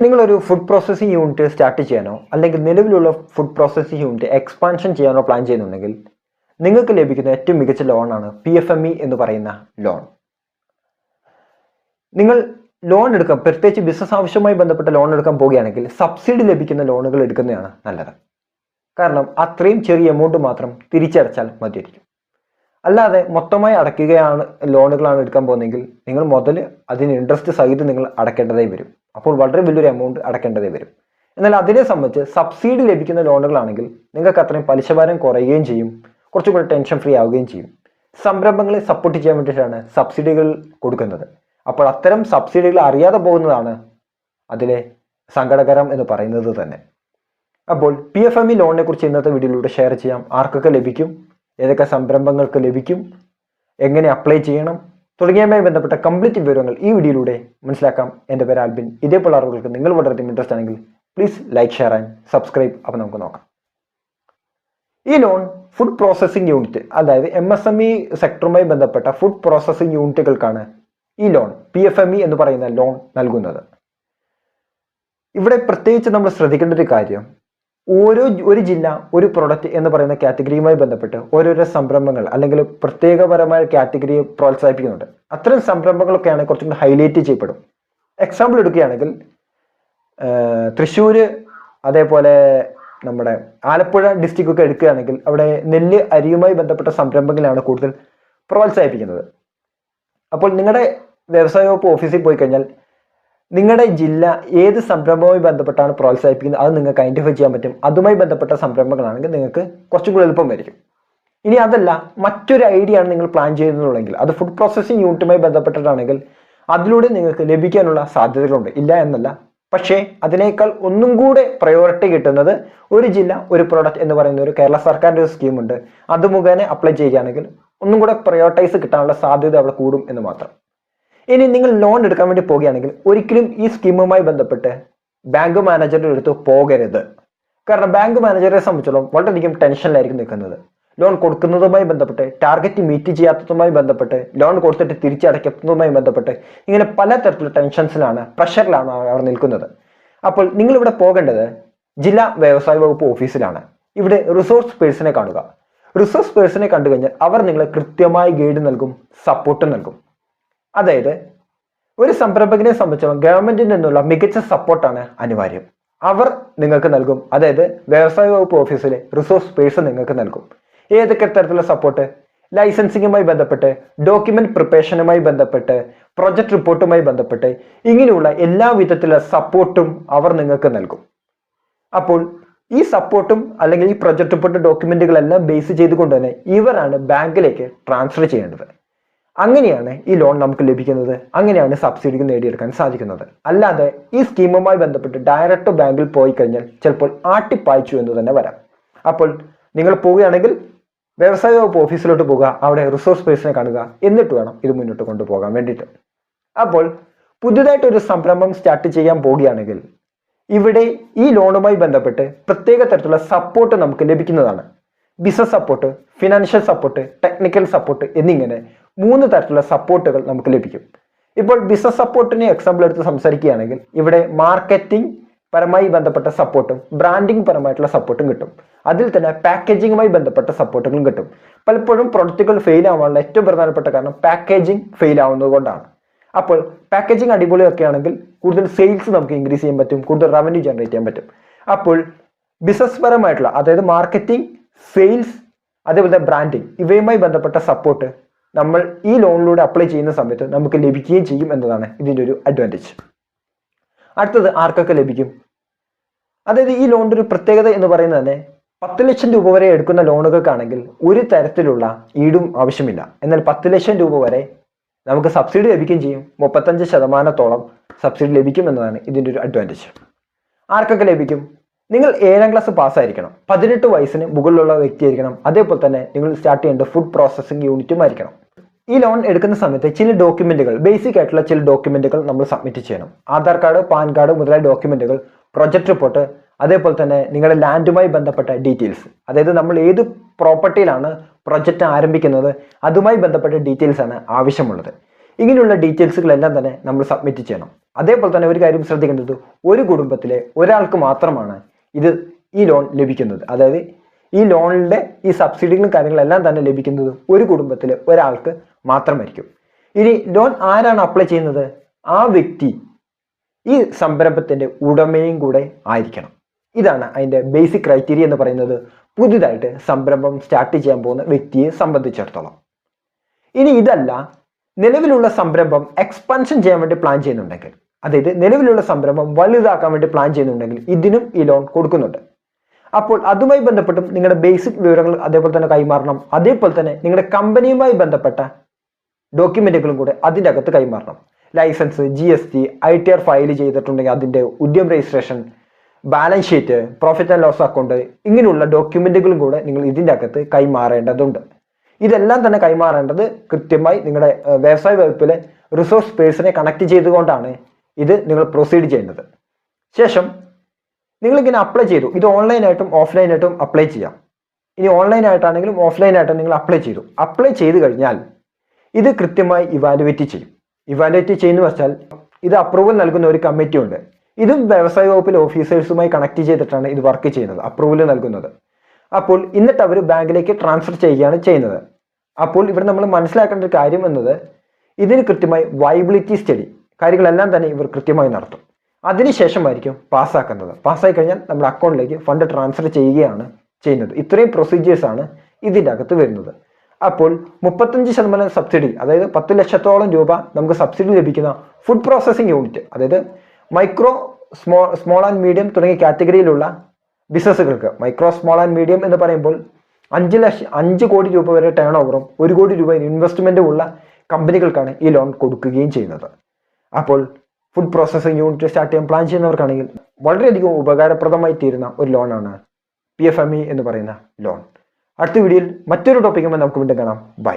നിങ്ങളൊരു food processing unit start ചെയ്യാനോ അല്ലെങ്കിൽ നിലവിലുള്ള ഫുഡ് പ്രോസസ്സിംഗ് യൂണിറ്റ് എക്സ്പാൻഷൻ ചെയ്യാനോ പ്ലാൻ ചെയ്യുന്നുണ്ടെങ്കിൽ നിങ്ങൾക്ക് ലഭിക്കുന്ന ഏറ്റവും മികച്ച ലോണാണ് പി എഫ് എം ഇ എന്ന് പറയുന്ന ലോൺ നിങ്ങൾ ലോൺ എടുക്കാൻ പ്രത്യേകിച്ച് ബിസിനസ് ആവശ്യവുമായി ബന്ധപ്പെട്ട ലോൺ എടുക്കാൻ പോവുകയാണെങ്കിൽ സബ്സിഡി ലഭിക്കുന്ന ലോണുകൾ എടുക്കുന്നതാണ് നല്ലത്. കാരണം അത്രയും ചെറിയ എമൗണ്ട് മാത്രം തിരിച്ചടച്ചാൽ മതിയായിരിക്കും. അല്ലാതെ മൊത്തമായി അടയ്ക്കുകയാണ് ലോണുകളാണ് എടുക്കാൻ പോകുന്നതെങ്കിൽ നിങ്ങൾ മുതൽ അതിന് ഇൻട്രസ്റ്റ് സഹിതം നിങ്ങൾ അടയ്ക്കേണ്ടതായി വരും. അപ്പോൾ വളരെ വലിയൊരു എമൗണ്ട് അടക്കേണ്ടതേ വരും. എന്നാൽ അതിനെ സംബന്ധിച്ച് സബ്സിഡി ലഭിക്കുന്ന ലോണുകളാണെങ്കിൽ നിങ്ങൾക്ക് അത്രയും പലിശഭാരം കുറയുകയും ചെയ്യും. കുറച്ചുകൂടി ടെൻഷൻ ഫ്രീ ആവുകയും ചെയ്യും. സംരംഭങ്ങളെ സപ്പോർട്ട് ചെയ്യാൻ വേണ്ടിയിട്ടാണ് സബ്സിഡികൾ കൊടുക്കുന്നത്. അപ്പോൾ അത്തരം സബ്സിഡികൾ അറിയാതെ പോകുന്നതാണ് അതിലെ സങ്കടകരം എന്ന് പറയുന്നത് തന്നെ. അപ്പോൾ പി എഫ് എം ഇ ലോണിനെ കുറിച്ച് ഇന്നത്തെ വീഡിയോയിലൂടെ ഷെയർ ചെയ്യാം. ആർക്കൊക്കെ ലഭിക്കും? ഏതൊക്കെ സംരംഭങ്ങൾക്ക് ലഭിക്കും? എങ്ങനെ അപ്ലൈ ചെയ്യണം? തുടങ്ങിയവയുമായി ബന്ധപ്പെട്ട കംപ്ലീറ്റ് വിവരങ്ങൾ ഈ വീഡിയോയിലൂടെ മനസ്സിലാക്കാം. എന്റെ പേര് ആൽബിൻ. ഇതേപോലെ ആളുകൾക്ക് നിങ്ങൾ വളരെയധികം ഇൻട്രസ്റ്റ് ആണെങ്കിൽ please like share and subscribe അപ്പോൾ നമുക്ക് നോക്കാം. ഈ ലോൺ ഫുഡ് പ്രോസസ്സിംഗ് യൂണിറ്റ് അതായത് എം എസ് എം ഇ സെക്ടറുമായി ബന്ധപ്പെട്ട ഫുഡ് പ്രോസസ്സിംഗ് യൂണിറ്റുകൾക്കാണ് ഈ loan P F M E എന്ന് പറയുന്ന ലോൺ നൽകുന്നത്. ഇവിടെ പ്രത്യേകിച്ച് നമ്മൾ ശ്രദ്ധിക്കേണ്ട ഒരു കാര്യം ഓരോ ഒരു ജില്ല ഒരു പ്രൊഡക്റ്റ് എന്ന് പറയുന്ന കാറ്റഗറിയുമായി ബന്ധപ്പെട്ട് ഓരോരോ സംരംഭങ്ങൾ അല്ലെങ്കിൽ പ്രത്യേകപരമായ കാറ്റഗറിയെ പ്രോത്സാഹിപ്പിക്കുന്നുണ്ട്. അത്തരം സംരംഭങ്ങളൊക്കെയാണ് കുറച്ചും കൂടി ഹൈലൈറ്റ് ചെയ്യപ്പെടും. എക്സാമ്പിൾ എടുക്കുകയാണെങ്കിൽ തൃശ്ശൂർ അതേപോലെ നമ്മുടെ ആലപ്പുഴ ഡിസ്ട്രിക്റ്റ് ഒക്കെ എടുക്കുകയാണെങ്കിൽ അവിടെ നെല്ല് അരിയുമായി ബന്ധപ്പെട്ട സംരംഭങ്ങളാണ് കൂടുതൽ പ്രോത്സാഹിപ്പിക്കുന്നത്. അപ്പോൾ നിങ്ങളുടെ വ്യവസായ വകുപ്പ് ഓഫീസിൽ പോയി കഴിഞ്ഞാൽ നിങ്ങളുടെ ജില്ല ഏത് സംരംഭവുമായി ബന്ധപ്പെട്ടാണ് പ്രോത്സാഹിപ്പിക്കുന്നത്? അത് നിങ്ങൾക്ക് ഐഡന്റിഫൈ ചെയ്യാൻ പറ്റും. അതുമായി ബന്ധപ്പെട്ട സംരംഭങ്ങളാണെങ്കിൽ നിങ്ങൾക്ക് കുറച്ചും കൂടി എളുപ്പം വരും ഇനി അതല്ല മറ്റൊരു ഐഡിയ ആണ് നിങ്ങൾ പ്ലാൻ ചെയ്യുന്നതെങ്കിൽ അത് ഫുഡ് പ്രോസസ്സിംഗ് യൂണിറ്റുമായി ബന്ധപ്പെട്ടിട്ടാണെങ്കിൽ അതിലൂടെ നിങ്ങൾക്ക് ലഭിക്കാനുള്ള സാധ്യതകളുണ്ട്. ഇല്ല എന്നല്ല. പക്ഷേ അതിനേക്കാൾ ഒന്നും കൂടെ പ്രയോറിറ്റി കിട്ടുന്നത് ഒരു ജില്ല ഒരു പ്രോഡക്റ്റ് എന്ന് പറയുന്ന ഒരു കേരള സർക്കാരിന്റെ ഒരു സ്കീമുണ്ട് അത് മുഖേന അപ്ലൈ ചെയ്യുകയാണെങ്കിൽ ഒന്നും കൂടെ പ്രയോറിറ്റൈസ് കിട്ടാനുള്ള സാധ്യത അവിടെ കൂടും എന്ന് മാത്രം. ഇനി നിങ്ങൾ ലോൺ എടുക്കാൻ വേണ്ടി പോവുകയാണെങ്കിൽ ഒരിക്കലും ഈ സ്കീമുമായി ബന്ധപ്പെട്ട് ബാങ്ക് മാനേജറുടെ അടുത്ത് പോകരുത്. കാരണം ബാങ്ക് മാനേജറെ സംബന്ധിച്ചിടത്തോളം വളരെയധികം ടെൻഷനിലായിരിക്കും നിൽക്കുന്നത്. ലോൺ കൊടുക്കുന്നതുമായി ബന്ധപ്പെട്ട് ടാർഗറ്റ് മീറ്റ് ചെയ്യാത്തതുമായി ബന്ധപ്പെട്ട് ലോൺ കൊടുത്തിട്ട് തിരിച്ചടയ്ക്കുന്നതുമായി ബന്ധപ്പെട്ട് ഇങ്ങനെ പല തരത്തിലുള്ള ടെൻഷൻസിലാണ് പ്രഷറിലാണ് അവർ നിൽക്കുന്നത്. അപ്പോൾ നിങ്ങൾ ഇവിടെ പോകേണ്ടത് ജില്ലാ വ്യവസായ വകുപ്പ് ഓഫീസിലാണ്. ഇവിടെ റിസോഴ്സ് പേഴ്സണെ കാണുക. റിസോഴ്സ് പേഴ്സണെ കണ്ടു കഴിഞ്ഞാൽ അവർ നിങ്ങളെ കൃത്യമായി ഗൈഡ് നൽകും സപ്പോർട്ട് നൽകും. അതായത് ഒരു സംരംഭകനെ സംബന്ധിച്ചോളം ഗവൺമെന്റിൽ നിന്നുള്ള മികച്ച സപ്പോർട്ടാണ് അനിവാര്യം. അവർ നിങ്ങൾക്ക് നൽകും. അതായത് വ്യവസായ വകുപ്പ് ഓഫീസിലെ റിസോഴ്സ് പേഴ്സൺ നിങ്ങൾക്ക് നൽകും. ഏതൊക്കെ തരത്തിലുള്ള സപ്പോർട്ട് ലൈസൻസിങ്ങുമായി ബന്ധപ്പെട്ട് ഡോക്യുമെന്റ് പ്രിപ്പറേഷനുമായി ബന്ധപ്പെട്ട് പ്രൊജക്ട് റിപ്പോർട്ടുമായി ബന്ധപ്പെട്ട് ഇങ്ങനെയുള്ള എല്ലാ വിധത്തിലുള്ള സപ്പോർട്ടും അവർ നിങ്ങൾക്ക് നൽകും. അപ്പോൾ ഈ സപ്പോർട്ടും അല്ലെങ്കിൽ ഈ പ്രൊജക്ട് റിപ്പോർട്ട് ഡോക്യുമെന്റുകളെല്ലാം ബേസ് ചെയ്തുകൊണ്ട് തന്നെ ഇവരാണ് ബാങ്കിലേക്ക് ട്രാൻസ്ഫർ ചെയ്യേണ്ടത്. അങ്ങനെയാണ് ഈ ലോൺ നമുക്ക് ലഭിക്കുന്നത്. അങ്ങനെയാണ് സബ്സിഡിക്ക് നേടിയെടുക്കാൻ സാധിക്കുന്നത്. അല്ലാതെ ഈ സ്കീമുമായി ബന്ധപ്പെട്ട് ഡയറക്റ്റ് ബാങ്കിൽ പോയി കഴിഞ്ഞാൽ ചിലപ്പോൾ ആട്ടിപ്പായച്ചു എന്ന് തന്നെ വരാം. അപ്പോൾ നിങ്ങൾ പോവുകയാണെങ്കിൽ വ്യവസായ വകുപ്പ് ഓഫീസിലോട്ട് പോകുക അവിടെ റിസോഴ്സ് പേഴ്സണെ കാണുക എന്നിട്ട് വേണം ഇത് മുന്നോട്ട് കൊണ്ടുപോകാൻ വേണ്ടിയിട്ട്. അപ്പോൾ പുതുതായിട്ട് ഒരു സംരംഭം സ്റ്റാർട്ട് ചെയ്യാൻ പോവുകയാണെങ്കിൽ ഇവിടെ ഈ ലോണുമായി ബന്ധപ്പെട്ട് പ്രത്യേക തരത്തിലുള്ള സപ്പോർട്ട് നമുക്ക് ലഭിക്കുന്നതാണ്. Business support financial support technical support എന്നിങ്ങനെ മൂന്ന് തരത്തിലുള്ള സപ്പോർട്ടുകൾ നമുക്ക് ലഭിക്കും. ഇപ്പോൾ ബിസിനസ് സപ്പോർട്ടിനെ എക്സാമ്പിൾ എടുത്ത് സംസാരിക്കുകയാണെങ്കിൽ ഇവിടെ മാർക്കറ്റിംഗ് പരമായി ബന്ധപ്പെട്ട സപ്പോർട്ടും ബ്രാൻഡിംഗ് പരമായിട്ടുള്ള സപ്പോർട്ടും കിട്ടും. അതിൽ തന്നെ പാക്കേജിങ്ങുമായി ബന്ധപ്പെട്ട സപ്പോർട്ടുകളും കിട്ടും. പലപ്പോഴും പ്രൊഡക്റ്റുകൾ ഫെയിൽ ആവാനുള്ള ഏറ്റവും പ്രധാനപ്പെട്ട കാരണം പാക്കേജിംഗ് ഫെയിൽ ആവുന്നതുകൊണ്ടാണ് അപ്പോൾ പാക്കേജിംഗ് അടിപൊളിയൊക്കെ ആണെങ്കിൽ കൂടുതൽ സെയിൽസ് നമുക്ക് ഇൻക്രീസ് ചെയ്യാൻ പറ്റും കൂടുതൽ റവന്യൂ ജനറേറ്റ് ചെയ്യാൻ പറ്റും. അപ്പോൾ ബിസിനസ് പരമായിട്ടുള്ള അതായത് മാർക്കറ്റിംഗ് സെയിൽസ് അതേപോലെ ബ്രാൻഡിങ് ഇവയുമായി ബന്ധപ്പെട്ട സപ്പോർട്ട് നമ്മൾ ഈ ലോണിലൂടെ അപ്ലൈ ചെയ്യുന്ന സമയത്ത് നമുക്ക് ലഭിക്കുകയും ചെയ്യും എന്നതാണ് ഇതിന്റെ ഒരു അഡ്വാന്റേജ് അടുത്തത് ആർക്കൊക്കെ ലഭിക്കും? അതായത് ഈ ലോണിന്റെ ഒരു പ്രത്യേകത എന്ന് പറയുന്നത് തന്നെ പത്ത് ലക്ഷം രൂപ വരെ എടുക്കുന്ന ലോണുകൾക്കാണെങ്കിൽ ഒരു തരത്തിലുള്ള ഈടും ആവശ്യമില്ല. എന്നാൽ പത്ത് ലക്ഷം രൂപ വരെ നമുക്ക് സബ്സിഡി ലഭിക്കുകയും ചെയ്യും. മുപ്പത്തഞ്ച് ശതമാനത്തോളം സബ്സിഡി ലഭിക്കും എന്നതാണ് ഇതിന്റെ ഒരു അഡ്വാന്റേജ് ആർക്കൊക്കെ ലഭിക്കും? നിങ്ങൾ ഏഴാം ക്ലാസ് പാസ്സായിരിക്കണം പതിനെട്ട് വയസ്സിന് മുകളിലുള്ള വ്യക്തിയായിരിക്കണം. അതേപോലെ തന്നെ നിങ്ങൾ സ്റ്റാർട്ട് ചെയ്യേണ്ട ഫുഡ് പ്രോസസ്സിംഗ് യൂണിറ്റും ആയിരിക്കണം. ഈ ലോൺ എടുക്കുന്ന സമയത്ത് ചില ഡോക്യുമെന്റുകൾ ബേസിക് ആയിട്ടുള്ള ചില ഡോക്യുമെന്റുകൾ നമ്മൾ സബ്മിറ്റ് ചെയ്യണം. ആധാർ കാർഡ് പാൻ കാർഡ് മുതലായ ഡോക്യുമെന്റുകൾ പ്രൊജക്ട് റിപ്പോർട്ട് അതേപോലെ തന്നെ നിങ്ങളുടെ ലാൻഡുമായി ബന്ധപ്പെട്ട ഡീറ്റെയിൽസ് അതായത് നമ്മൾ ഏത് പ്രോപ്പർട്ടിയിലാണ് പ്രൊജക്റ്റ് ആരംഭിക്കുന്നത് അതുമായി ബന്ധപ്പെട്ട ഡീറ്റെയിൽസ് ആണ് ആവശ്യമുള്ളത്. ഇങ്ങനെയുള്ള ഡീറ്റെയിൽസുകളെല്ലാം തന്നെ നമ്മൾ സബ്മിറ്റ് ചെയ്യണം. അതേപോലെ തന്നെ ഒരു കാര്യം ശ്രദ്ധിക്കേണ്ടത് ഒരു കുടുംബത്തിലെ ഒരാൾക്ക് മാത്രമാണ് ഇത് ഈ ലോൺ ലഭിക്കുന്നത്. അതായത് ഈ ലോണിന്റെ ഈ സബ്സിഡികളും കാര്യങ്ങളെല്ലാം തന്നെ ലഭിക്കുന്നത് ഒരു കുടുംബത്തിൽ ഒരാൾക്ക് മാത്രമായിരിക്കും. ഇനി ലോൺ ആരാണ് അപ്ലൈ ചെയ്യുന്നത്? ആ വ്യക്തി ഈ സംരംഭത്തിന്റെ ഉടമയും കൂടെ ആയിരിക്കണം. ഇതാണ് അതിന്റെ ബേസിക് ക്രൈറ്റീരിയ എന്ന് പറയുന്നത്. പുതിയതായിട്ട് സംരംഭം സ്റ്റാർട്ട് ചെയ്യാൻ പോകുന്ന വ്യക്തിയെ സംബന്ധിച്ചിടത്തോളം. ഇനി ഇതല്ല നിലവിലുള്ള സംരംഭം എക്സ്പാൻഷൻ ചെയ്യാൻ വേണ്ടി പ്ലാൻ ചെയ്യുന്നുണ്ടെങ്കിൽ അതായത് നിലവിലുള്ള സംരംഭം വലുതാക്കാൻ വേണ്ടി പ്ലാൻ ചെയ്യുന്നുണ്ടെങ്കിൽ ഇതിനും ഈ ലോൺ കൊടുക്കുന്നുണ്ട്. അപ്പോൾ അതുമായി ബന്ധപ്പെട്ടും നിങ്ങളുടെ ബേസിക് വിവരങ്ങൾ അതേപോലെ തന്നെ കൈമാറണം. അതേപോലെ തന്നെ നിങ്ങളുടെ കമ്പനിയുമായി ബന്ധപ്പെട്ട ഡോക്യുമെന്റുകളും കൂടെ അതിന്റെ അകത്ത് കൈമാറണം. License G S T I T R file ചെയ്തിട്ടുണ്ടെങ്കിൽ അതിന്റെ Udyam registration balance sheet profit and loss account ഇങ്ങനെയുള്ള ഡോക്യുമെന്റുകളും കൂടെ നിങ്ങൾ ഇതിന്റെ അകത്ത് കൈമാറേണ്ടതുണ്ട്. ഇതെല്ലാം തന്നെ കൈമാറേണ്ടത് കൃത്യമായി നിങ്ങളുടെ വ്യവസായ വകുപ്പിലെ റിസോഴ്സ് പേഴ്സണെ കണക്ട് ചെയ്തുകൊണ്ടാണ് ഇത് നിങ്ങൾ പ്രൊസീഡ് ചെയ്യേണ്ടത് ശേഷം നിങ്ങളിങ്ങനെ അപ്ലൈ ചെയ്തു. ഇത് ഓൺലൈനായിട്ടും ഓഫ്ലൈനായിട്ടും അപ്ലൈ ചെയ്യാം. ഇനി ഓൺലൈൻ ആയിട്ടാണെങ്കിലും ഓഫ്ലൈൻ ആയിട്ടും നിങ്ങൾ അപ്ലൈ ചെയ്തു. അപ്ലൈ ചെയ്ത് കഴിഞ്ഞാൽ ഇത് കൃത്യമായി ഇവാലുവേറ്റ് ചെയ്യും. ഇവാലുവേറ്റ് ചെയ്യുന്ന വെച്ചാൽ ഇത് അപ്രൂവൽ നൽകുന്ന ഒരു കമ്മിറ്റി ഉണ്ട്. ഇതും വ്യവസായ വകുപ്പിലെ ഓഫീസേഴ്സുമായി കണക്ട് ചെയ്തിട്ടാണ് ഇത് വർക്ക് ചെയ്യുന്നത് അപ്രൂവൽ നൽകുന്നത്. അപ്പോൾ എന്നിട്ട് അവർ ബാങ്കിലേക്ക് ട്രാൻസ്ഫർ ചെയ്യുകയാണ് ചെയ്യുന്നത്. അപ്പോൾ ഇവിടെ നമ്മൾ മനസ്സിലാക്കേണ്ട ഒരു കാര്യം എന്നത് ഇതിന് കൃത്യമായി വൈബിലിറ്റി സ്റ്റഡി കാര്യങ്ങളെല്ലാം തന്നെ ഇവർ കൃത്യമായി നടത്തും. അതിനുശേഷമായിരിക്കും പാസ്സാക്കുന്നത്. പാസ്സായി കഴിഞ്ഞാൽ നമ്മുടെ അക്കൗണ്ടിലേക്ക് ഫണ്ട് ട്രാൻസ്ഫർ ചെയ്യുകയാണ് ചെയ്യുന്നത്. ഇത്രയും പ്രൊസീജിയേഴ്സ് ആണ് ഇതിന്റെ അകത്ത് വരുന്നത്. അപ്പോൾ മുപ്പത്തഞ്ച് ശതമാനം സബ്സിഡി അതായത് പത്ത് ലക്ഷത്തോളം രൂപ നമുക്ക് സബ്സിഡി ലഭിക്കുന്ന ഫുഡ് പ്രോസസ്സിംഗ് യൂണിറ്റ് അതായത് മൈക്രോ സ്മോ സ്മോൾ ആൻഡ് മീഡിയം തുടങ്ങിയ കാറ്റഗറിയിലുള്ള ബിസിനസ്സുകൾക്ക് മൈക്രോ സ്മോൾ ആൻഡ് മീഡിയം എന്ന് പറയുമ്പോൾ അഞ്ച് ലക്ഷം അഞ്ച് കോടി രൂപ വരെ ടേൺ ഓവറും ഒരു കോടി രൂപ ഇൻവെസ്റ്റ്മെന്റും ഉള്ള കമ്പനികൾക്കാണ് ഈ ലോൺ കൊടുക്കുകയും ചെയ്യുന്നത്. അപ്പോൾ ഫുഡ് പ്രോസസ്സിംഗ് യൂണിറ്റ് സ്റ്റാർട്ട് ചെയ്യാൻ പ്ലാൻ ചെയ്യുന്നവർക്കാണെങ്കിൽ വളരെയധികം ഉപകാരപ്രദമായി തീരുന്ന ഒരു ലോണാണ് പി എഫ് എം ഇ എന്ന് പറയുന്ന ലോൺ അടുത്ത വീഡിയോയിൽ മറ്റൊരു ടോപ്പിക്കുമ്പോൾ നമുക്ക് വീണ്ടും കാണാം. ബൈ